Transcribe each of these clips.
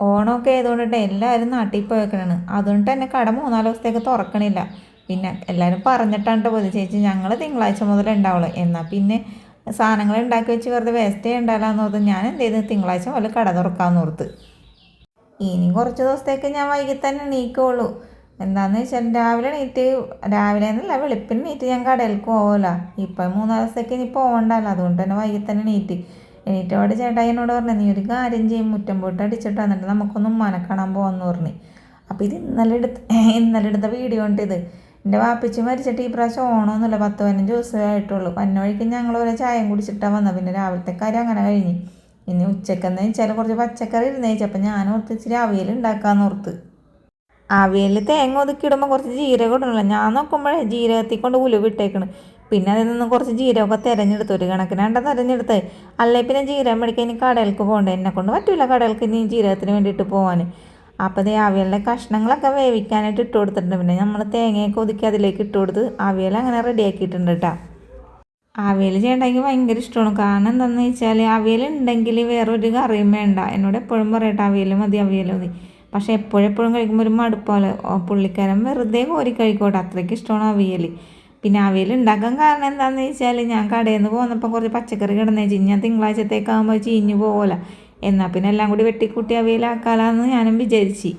ഓണമൊക്കെ ആയതുകൊണ്ടിട്ട് എല്ലാവരും നാട്ടിൽ പോയി വെക്കണാണ് അതുകൊണ്ട് തന്നെ കട മൂന്നാൽ ദിവസത്തേക്ക് തുറക്കണില്ല. പിന്നെ എല്ലാവരും പറഞ്ഞിട്ടാണ് പോയത്. ചേച്ചി ഞങ്ങൾ തിങ്കളാഴ്ച മുതൽ ഉണ്ടാവുള്ളൂ എന്നാൽ പിന്നെ സാധനങ്ങൾ ഉണ്ടാക്കി വെച്ച് വെറുതെ വേസ്റ്റ് ചെയ്യണ്ടല്ലോ ഓർത്ത് ഞാൻ എന്ത് ചെയ്ത്? തിങ്കളാഴ്ച മുതൽ കട തുറക്കാമെന്ന് ഓർത്ത്. ഇനി കുറച്ച് ദിവസത്തേക്ക് ഞാൻ വൈകി തന്നെ എണീക്കുള്ളൂ എന്താണെന്ന് വെച്ചാൽ രാവിലെ എണീറ്റ് രാവിലെ എന്നല്ല വെളുപ്പിന് എണീറ്റ് ഞാൻ കടയിലേക്ക് പോകില്ല ഇപ്പം മൂന്നാൽ ദിവസത്തേക്ക് ഇനി പോകണ്ടല്ലോ അതുകൊണ്ട് തന്നെ വൈകി തന്നെ എണീറ്റ്. ചേട്ടായി എന്നോട് പറഞ്ഞു നീ ഒരു കാര്യം ചെയ്യും മുറ്റം പോട്ട് അടിച്ചിട്ട് എന്നിട്ട് നമുക്കൊന്ന് ഉമ്മാനെ കാണാൻ പോകാമെന്ന് പറഞ്ഞു. അപ്പോൾ ഇത് ഇന്നലെ എടുത്ത് ഇന്നലെ എടുത്ത വീഡിയോ ഉണ്ട് ഇത്. എന്റെ വാപ്പിച്ച് മരിച്ചിട്ട് ഈ പ്രാവശ്യം ഓണമൊന്നുമില്ല പത്ത് പതിനഞ്ച് ദിവസമേ ആയിട്ടുള്ളൂ. വന്ന വഴിക്ക് ഞങ്ങൾ ഒരു ചായയും കുടിച്ചിട്ടാണ് വന്നത്. പിന്നെ രാവിലത്തെ കാര്യം അങ്ങനെ കഴിഞ്ഞ്. ഇനി ഉച്ചക്കെന്ന് വെച്ചാൽ കുറച്ച് പച്ചക്കറി ഇരുന്നേച്ചു. അപ്പം ഞാൻ ഓർത്ത് ഇച്ചിരി അവിയൽ ഉണ്ടാക്കാമെന്ന് ഓർത്ത്. അവിയൽ തേങ്ങ ഒതുക്കിയിടുമ്പോൾ കുറച്ച് ജീരകം ഇടണല്ലോ. ഞാൻ നോക്കുമ്പോഴേ ജീരകത്തിൽ കൊണ്ട് ഉലുവിട്ടേക്കണ് പിന്നെ അതിൽ നിന്ന് കുറച്ച് ജീരകമൊക്കെ തിരഞ്ഞെടുത്തു. ഒരു കണക്കിനാണ്ട തിരഞ്ഞെടുത്ത്. അല്ലേ പിന്നെ ജീരകം മേടിക്കാൻ ഇനി കടയിലേക്ക് പോകണ്ടേ. എന്നെ കൊണ്ട് പറ്റൂല കടയിലേക്ക് ഇനി ജീരകത്തിന് വേണ്ടിയിട്ട് പോകാൻ അപ്പോൾ അത് അവിയലിന്റെ കഷ്ണങ്ങളൊക്കെ വേവിക്കാനായിട്ട് ഇട്ട് കൊടുത്തിട്ടുണ്ട്. പിന്നെ നമ്മൾ തേങ്ങയൊക്കെ ഒതുക്കി അതിലേക്ക് ഇട്ട് കൊടുത്ത് അവിയൽ അങ്ങനെ റെഡിയാക്കിയിട്ടുണ്ട് കേട്ടോ അവിയൽ ചെയ്യണ്ടെങ്കിൽ ഭയങ്കര ഇഷ്ടമാണ്. കാരണം എന്താണെന്ന് വെച്ചാൽ അവിയൽ ഉണ്ടെങ്കിൽ വേറൊരു കറിയും വേണ്ട. എന്നോട് എപ്പോഴും പറയട്ടെ അവിയൽ മതി അവിയൽ മതി. പക്ഷേ എപ്പോഴെപ്പോഴും കഴിക്കുമ്പോൾ ഒരു മടുപ്പോലെ പുള്ളിക്കാരൻ വെറുതെ കോരി കഴിക്കോട്ടെ. അത്രയ്ക്ക് ഇഷ്ടമാണ് അവിയൽ. പിന്നെ അവിയൽ ഉണ്ടാക്കാൻ കാരണം എന്താണെന്ന് വെച്ചാൽ ഞാൻ കടയിൽ നിന്ന് പോകുന്നപ്പം കുറച്ച് പച്ചക്കറി കിടന്നു കിടന്നേ ഞാൻ തിങ്കളാഴ്ചത്തേക്കാകുമ്പോൾ ചീഞ്ഞു പോകല എന്നാൽ പിന്നെ എല്ലാം കൂടി വെട്ടിക്കൂട്ടി അവിയലാക്കാലാന്ന് ഞാനും വിചാരിച്ചു.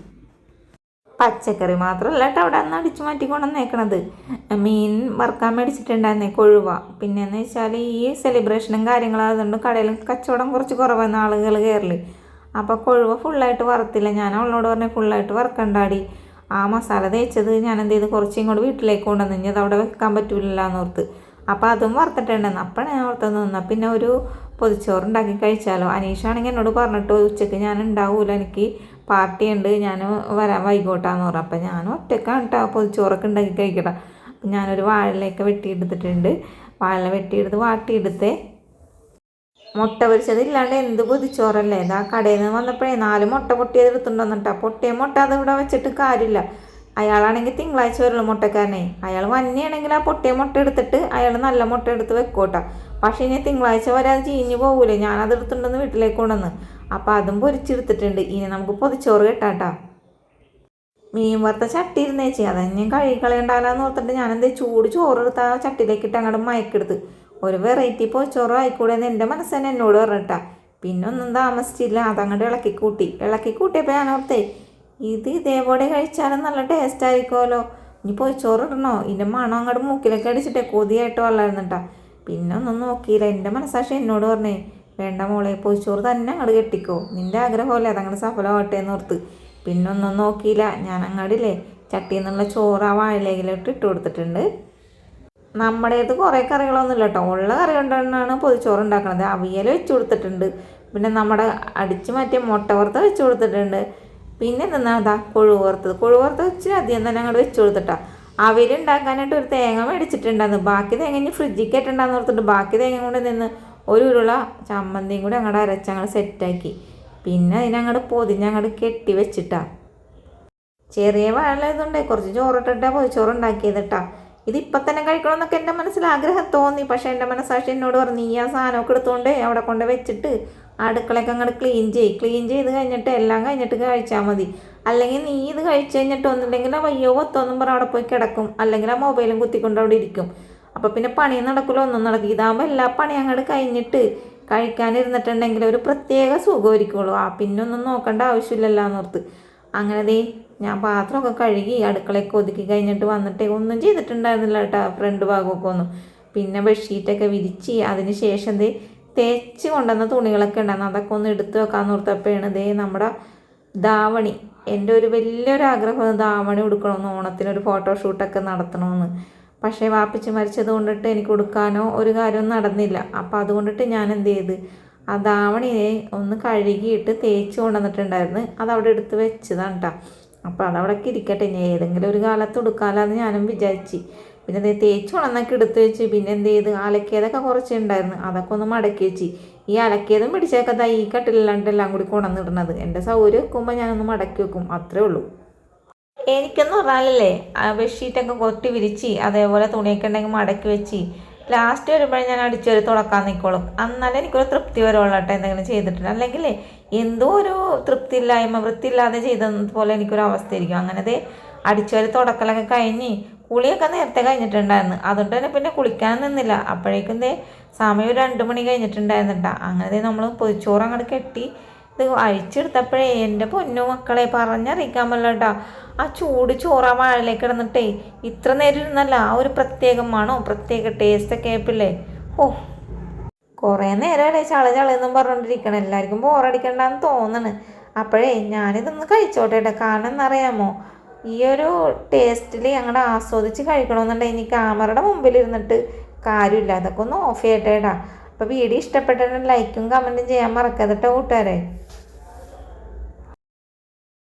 പച്ചക്കറി മാത്രമല്ല കേട്ടോ അവിടെ നിന്ന് അടിച്ചു മാറ്റി കൊണ്ടുവന്നേക്കണത്. മീൻ വറുക്കാൻ മേടിച്ചിട്ടുണ്ടായിരുന്നേ കൊഴുവ. പിന്നെ എന്ന് വെച്ചാൽ ഈ സെലിബ്രേഷനും കാര്യങ്ങളും അതുകൊണ്ട് കടയിൽ കച്ചവടം കുറച്ച് കുറവാണ് ആളുകൾ കയറൽ അപ്പോൾ കൊഴുവ ഫുള്ളായിട്ട് വറുത്തില്ല. ഞാൻ അവളോട് പറഞ്ഞു ഫുള്ളായിട്ട് വറുക്കണ്ടാടി. ആ മസാല തേച്ചത് ഞാൻ എന്ത് ചെയ്ത് കുറച്ചും കൂടെ വീട്ടിലേക്ക് കൊണ്ടുവന്ന്. ഇനി അത് അവിടെ വെക്കാൻ പറ്റില്ല എന്നോർത്ത് അപ്പോൾ അതും വറുത്തിട്ടുണ്ടെന്ന് അപ്പോഴാണ് ഞാൻ ഓർത്ത് നിന്നാൽ പിന്നെ ഒരു പൊതിച്ചോറ് ഉണ്ടാക്കി കഴിച്ചാലോ? അനീഷാണെങ്കിൽ എന്നോട് പറഞ്ഞിട്ട് ഉച്ചയ്ക്ക് ഞാൻ ഉണ്ടാവൂല എനിക്ക് പാർട്ടി ഉണ്ട് ഞാൻ വരാൻ വൈകോട്ടാന്ന് പറഞ്ഞു. അപ്പം ഞാൻ ഒറ്റക്കാണ് കേട്ടോ പൊതിച്ചോറൊക്കെ ഉണ്ടാക്കി കഴിക്കട്ടെ. ഞാനൊരു വാഴയിലൊക്കെ വെട്ടിയെടുത്തിട്ടുണ്ട്. വാഴ വെട്ടിയെടുത്ത് വാട്ടിയെടുത്തേ മുട്ട പൊരിച്ചത് ഇല്ലാണ്ട് എന്ത് പൊതിച്ചോറല്ലേ? ഇതാ കടയിൽ നിന്ന് വന്നപ്പോഴേ നാല് മുട്ട പൊട്ടിയത് എടുത്തുകൊണ്ട് വന്നിട്ടാ. പൊട്ടിയ മുട്ട അത് ഇവിടെ വെച്ചിട്ട് കാര്യമില്ല. അയാളാണെങ്കിൽ തിങ്കളാഴ്ച വരുള്ളൂ മുട്ടക്കാരനെ. അയാൾ വന്നെയാണെങ്കിൽ ആ പൊട്ടിയ മുട്ട എടുത്തിട്ട് അയാൾ നല്ല മുട്ട എടുത്ത് വെക്കോട്ടാ. പക്ഷേ ഇനി തിങ്കളാഴ്ച വരെ അത് ചീഞ്ഞു പോകൂലേ ഞാനത് എടുത്തിട്ടുണ്ടെന്ന് വീട്ടിലേക്ക് കൊണ്ടുവന്ന്. അപ്പോൾ അതും പൊരിച്ചെടുത്തിട്ടുണ്ട്. ഇനി നമുക്ക് പൊതിച്ചോറ് കിട്ടാട്ടാ. മീൻ വറുത്ത ചട്ടി ഇരുന്നേച്ചി. അതന്നെ കഴുകി കളയണ്ടാലെന്ന് ഓർത്തിട്ട് ഞാനെന്താ ചൂട് ചോറ് എടുത്ത് ആ ചട്ടിയിലേക്ക് ഇട്ട് അങ്ങോട്ട് മയക്കെടുത്ത്. ഒരു വെറൈറ്റി പോച്ചോറോ ആയിക്കൂടെ എന്ന് എന്റെ മനസ്സ് തന്നെ എന്നോട് പറഞ്ഞിട്ടാ. പിന്നെ ഒന്നും താമസിച്ചില്ല. അതങ്ങോട്ട് ഇളക്കി കൂട്ടി. ഇളക്കി കൂട്ടിയപ്പോൾ ഞാൻ ഓർത്തേ ഇത് ഇതേപോലെ കഴിച്ചാലും നല്ല ടേസ്റ്റ് ആയിരിക്കുമല്ലോ ഇനി പൊതിച്ചോറ് ഇടണോ ഇതിന്റെ മണം അങ്ങോട്ട് മൂക്കിലൊക്കെ അടിച്ചിട്ടേ കൊതിയായിട്ട് വളർന്നിട്ടാ പിന്നെ ഒന്നും നോക്കിയില്ല. എന്റെ മനസ്സാക്ഷി എന്നോട് പറഞ്ഞേ വേണ്ട മോളെ പൊതിച്ചോറ് തന്നെ അങ്ങോട്ട് കെട്ടിക്കോ. നിന്റെ ആഗ്രഹമല്ലേ അതങ്ങോട്ട് സഫലമാവട്ടെ എന്ന് ഓർത്ത്. പിന്നെ ഒന്നും നോക്കിയില്ല. ഞാൻ അങ്ങോട്ടില്ലേ ചട്ടിയിൽ നിന്നുള്ള ചോറ് ആ വാഴയിലേക്കിലോട്ട് ഇട്ട് കൊടുത്തിട്ടുണ്ട്. നമ്മുടേത് കുറേ കറികളൊന്നുമില്ല കേട്ടോ ഉള്ള കറി കൊണ്ടാണ് പൊതിച്ചോറ് ഉണ്ടാക്കുന്നത് അവിയൽ വെച്ച് കൊടുത്തിട്ടുണ്ട്. പിന്നെ നമ്മുടെ അടിച്ച് മാറ്റിയ മുട്ട വറുത്ത് വെച്ച് കൊടുത്തിട്ടുണ്ട്. പിന്നെ എന്താണ് അതാ കൊഴുവ് വറുത്തത് കൊഴുവ് വറുത്ത് വെച്ച് അധികം തന്നെ അങ്ങോട്ട് വെച്ച് കൊടുത്തിട്ടാ. അവിയൽ ഉണ്ടാക്കാനായിട്ട് ഒരു തേങ്ങ മേടിച്ചിട്ടുണ്ടായിരുന്നു. ബാക്കി തേങ്ങ ഇനി ഫ്രിഡ്ജിൽ കെട്ടുണ്ടാന്ന് ഓർത്തിട്ട് ബാക്കി തേങ്ങ കൊണ്ട് നിന്ന് ഒരു ഉരുള ചമ്മന്തിയും കൂടി അങ്ങോട്ട് അരച്ച് അങ്ങോട്ട് സെറ്റാക്കി പിന്നെ അതിനങ്ങോട്ട് പൊതിഞ്ഞങ്ങോട്ട് കെട്ടി വെച്ചിട്ടാ. ചെറിയ വാഴലായതുകൊണ്ടേ കുറച്ച് ചോറിട്ടിട്ടാ പൊതിച്ചോറ് ഉണ്ടാക്കിയത് കേട്ടാ ഇത് ഇപ്പം തന്നെ കഴിക്കണമെന്നൊക്കെ എന്റെ മനസ്സിൽ ആഗ്രഹം തോന്നി. പക്ഷേ എന്റെ മനസ്സാക്ഷി എന്നോട് പറഞ്ഞു നീ ആ സാധനമൊക്കെ എടുത്തുകൊണ്ട് അവിടെ കൊണ്ട് വെച്ചിട്ട് അടുക്കളയൊക്കെ അങ്ങോട്ട് ക്ലീൻ ചെയ്യും. ക്ലീൻ ചെയ്ത് കഴിഞ്ഞിട്ട് എല്ലാം കഴിഞ്ഞിട്ട് കഴിച്ചാൽ മതി. അല്ലെങ്കിൽ നീ ഇത് കഴിച്ചു കഴിഞ്ഞിട്ട് ഒന്നുണ്ടെങ്കിൽ വയ്യോ പത്തോന്നും പറ അവിടെ പോയി കിടക്കും. അല്ലെങ്കിൽ ആ മൊബൈലും കുത്തിക്കൊണ്ട് അവിടെ ഇരിക്കും. അപ്പോൾ പിന്നെ പണി നടക്കില്ല ഒന്നും നടക്കും ഇതാകുമ്പോൾ എല്ലാ പണിയും അങ്ങോട്ട് കഴിഞ്ഞിട്ട് കഴിക്കാനിരുന്നിട്ടുണ്ടെങ്കിൽ ഒരു പ്രത്യേക സുഖമായിരിക്കുള്ളൂ ആ പിന്നെ ഒന്നും നോക്കേണ്ട ആവശ്യമില്ലല്ലോ എന്നോർത്ത്. അങ്ങനെ ദേ ഞാൻ പാത്രമൊക്കെ കഴുകി അടുക്കളയൊക്കെ ഒതുക്കി കഴിഞ്ഞിട്ട് വന്നിട്ട് ഒന്നും ചെയ്തിട്ടുണ്ടായിരുന്നില്ല കേട്ടോ ഫ്രണ്ട് ഭാഗമൊക്കെ ഒന്നും. പിന്നെ ബെഡ്ഷീറ്റൊക്കെ വിരിച്ച് അതിന് ശേഷം ദേ തേച്ച് കൊണ്ടുവന്ന തുണികളൊക്കെ ഉണ്ടായിരുന്നു. അതൊക്കെ ഒന്ന് എടുത്തു വെക്കാമെന്ന് ഓർത്തപ്പോഴാണ് ദേ നമ്മുടെ ധാവണി. എന്റെ ഒരു വലിയൊരു ആഗ്രഹം ധാവണി ഉടുക്കണമെന്ന് ഓണത്തിനൊരു ഫോട്ടോഷൂട്ടൊക്കെ നടത്തണമെന്ന്. പക്ഷേ വാപ്പിച്ച് മരിച്ചത് കൊണ്ടിട്ട് എനിക്ക് ഉടുക്കാനോ ഒരു കാര്യവും നടന്നില്ല. അപ്പോൾ അതുകൊണ്ടിട്ട് ഞാൻ എന്ത് ചെയ്ത്? ആ ധാവണിയെ ഒന്ന് കഴുകിയിട്ട് തേച്ച് കൊണ്ടുവന്നിട്ടുണ്ടായിരുന്നു. അതവിടെ എടുത്ത് വെച്ചതാണ് കേട്ടോ അപ്പോൾ അതവിടെ ഇരിക്കട്ടെ. ഞാൻ ഏതെങ്കിലും ഒരു കാലത്ത് ഉടുക്കാമെന്ന് ഞാനും വിചാരിച്ച്. പിന്നെ ദേ തേച്ച് ഉണന്നൊക്കെ എടുത്ത് വെച്ച്. പിന്നെ എന്ത് ചെയ്ത്? അലക്കിയതൊക്കെ കുറച്ച് ഉണ്ടായിരുന്നു അതൊക്കെ ഒന്ന് മടക്കി വെച്ച്. ഈ അലക്കിയതും പിടിച്ചൊക്കെ ദാ ഈ കട്ടിലില്ലാണ്ട് എല്ലാം കൂടി കൊണ്ടുവന്നിടുന്നത്. എന്റെ സൗകര്യം വെക്കുമ്പോൾ ഞാനൊന്ന് മടക്കി വെക്കും. അത്രേ ഉള്ളൂ. എനിക്കെന്ന് പറഞ്ഞാലല്ലേ ബെഡ്ഷീറ്റൊക്കെ കൊട്ടി വിരിച്ച് അതേപോലെ തുണിയൊക്കെ ഉണ്ടെങ്കിൽ മടക്കി വെച്ച്. ലാസ്റ്റ് വരുമ്പോഴേ ഞാൻ അടിച്ചൊരു തുടക്കാൻ നിൽക്കോളും എന്നാലും എനിക്കൊരു തൃപ്തി വരുള്ളട്ടെ എന്തെങ്കിലും ചെയ്തിട്ടുണ്ട്. അല്ലെങ്കിൽ എന്തോ ഒരു തൃപ്തി ഇല്ലായ്മ വൃത്തിയില്ലാതെ ചെയ്തതുപോലെ എനിക്കൊരു അവസ്ഥയായിരിക്കും. അങ്ങനത്തെ അടിച്ചൊരു തുടക്കലൊക്കെ കഴിഞ്ഞ് കുളിയൊക്കെ നേരത്തെ കഴിഞ്ഞിട്ടുണ്ടായിരുന്നു. അതുകൊണ്ട് തന്നെ പിന്നെ കുളിക്കാൻ നിന്നില്ല. അപ്പോഴേക്കും ദേ സമയം ഒരു രണ്ട് മണി കഴിഞ്ഞിട്ടുണ്ടായിരുന്നിട്ടാ. അങ്ങനെ നമ്മൾ പൊതിച്ചോറ് അങ്ങോട്ട് കെട്ടി ഇത് അഴിച്ചെടുത്തപ്പോഴേ എന്റെ പൊന്നു മക്കളെ പറഞ്ഞറിയിക്കാൻ പറ്റില്ല കേട്ടോ ആ ചൂട് ചോറ് വാഴയിലേക്ക് കിടന്നിട്ടേ ഇത്ര നേരം ഇരുന്നല്ല ആ ഒരു പ്രത്യേകം മണോ പ്രത്യേക ടേസ്റ്റൊക്കെ ആയപ്പില്ലേ ഓ കുറേ നേരമല്ലേ ചള ചളയെന്നും പറഞ്ഞുകൊണ്ടിരിക്കണം എല്ലാവർക്കും ബോറടിക്കണ്ടെന്ന് തോന്നണ്. അപ്പോഴേ ഞാനിതൊന്ന് കഴിച്ചോട്ടെ കേട്ടോ കാരണം എന്നറിയാമോ ഈ ഒരു ടേസ്റ്റിൽ ഞങ്ങളുടെ ആസ്വദിച്ച് കഴിക്കണമെന്നുണ്ടെങ്കിൽ ഇനി ക്യാമറയുടെ മുമ്പിൽ ഇരുന്നിട്ട് കാര്യമില്ല. അതൊക്കെ ഒന്ന് ഓഫ് ചെയ്യട്ടെ കേട്ടോ അപ്പോൾ വീഡിയോ ഇഷ്ടപ്പെട്ടിട്ടുണ്ടെങ്കിൽ ലൈക്കും കമന്റും ചെയ്യാൻ മറക്കാതെ കേട്ടോ കൂട്ടുകാരെ.